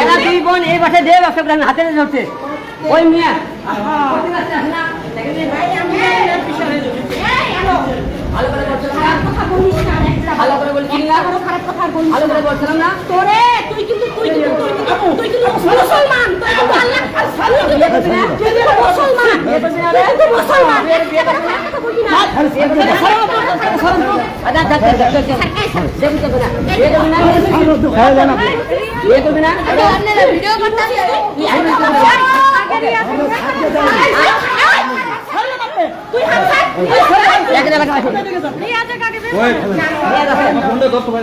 এরা দুই বোন এই বাসায় দিয়ে ব্যবসা করে হাতে ধরছে ওই মিয়া। ভালো করে বলছিলাম না ভালো করে বলছিলাম না ভালো করে বলছিলাম না তোরে তুই কিন্তু তুই কিন্তু তুই কিন্তু মুসলমান তুই আল্লাহ তুই কিন্তু মুসলমান তুই কিন্তু মুসলমান আচ্ছা আচ্ছা আচ্ছা আচ্ছা ভিডিও করতে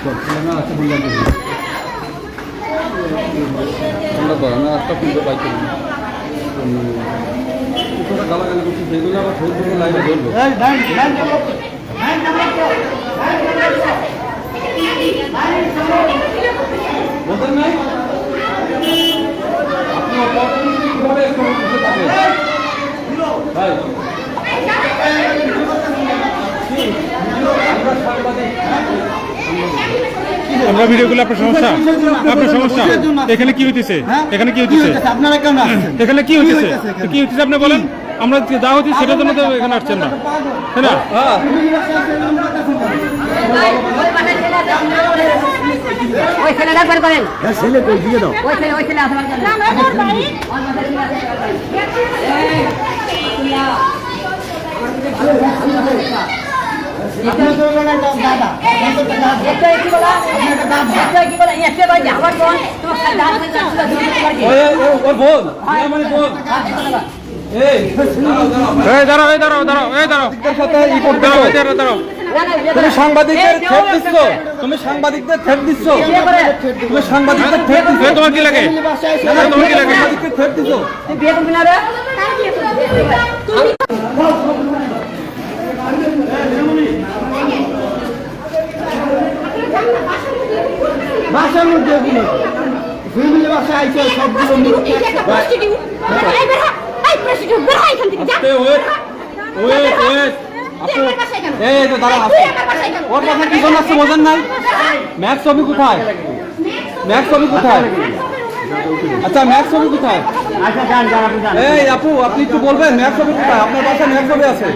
আচ্ছা একটা করি তোরা গালাগালি করছিস সেগুলো আবার ফেসবুকে লাইভে ধরবো বোঝেন নাই আপনি অপরাধী কীভাবে? ভাই আমরা সাংবাদিক আমরা ভিডিওগুলো আপনার সমস্যা? আপনার সমস্যা? এখানে কি হইতেছে? এখানে কি হইতেছে? আপনারা কেন আসছেন? এখানে কি হইতেছে? কি হইতেছে আপনি বলেন? আমরা যা হচ্ছে সেটার জন্য তো এখানে আসছেন না। তাই না? হ্যাঁ। ওই করেন। ছেলে কই? দিয়ে দাও। ওই ছেলে ওই ছেলে আসবার না আমার হয়ে। হ্যাঁ। এই দাঁড়াও দাঁড়াও দাঁড়াও দাঁড়াও দাঁড়াও দাঁড়াও তুমি সাংবাদিকদের থ্রেট দিচ্ছ। তুমি সাংবাদিকদের থ্রেট দিচ্ছ তুমি সাংবাদিকদের থ্রেট দিচ্ছ। তোমার কি লাগে তোমার কি লাগে সাংবাদিকদের থ্রেট দিচ্ছ বিয়ে করবি না। রে বাসার মধ্যে এগুলো ফ্যামিলি বাসায় আইছে সবগুলো এই যে একটা প্রস্টিটিউট এই বের হ এই প্রস্টিটিউট বের হ এখান থেকে যা এই ওয়েট ওয়েট ওয়েট আপু এই এই তো দাঁড়াও আপু ওর কথা কি বোঝেন নাই? ম্যাক্স ছবি কোথায়? ম্যাক্স ছবি কোথায়? আচ্ছা ম্যাক্স ছবি কোথায়? আচ্ছা এই আপু আপনি একটু বলবেন ম্যাক্স ছবি কোথায়? আপনার বাসায় ম্যাক্স ছবি আছে?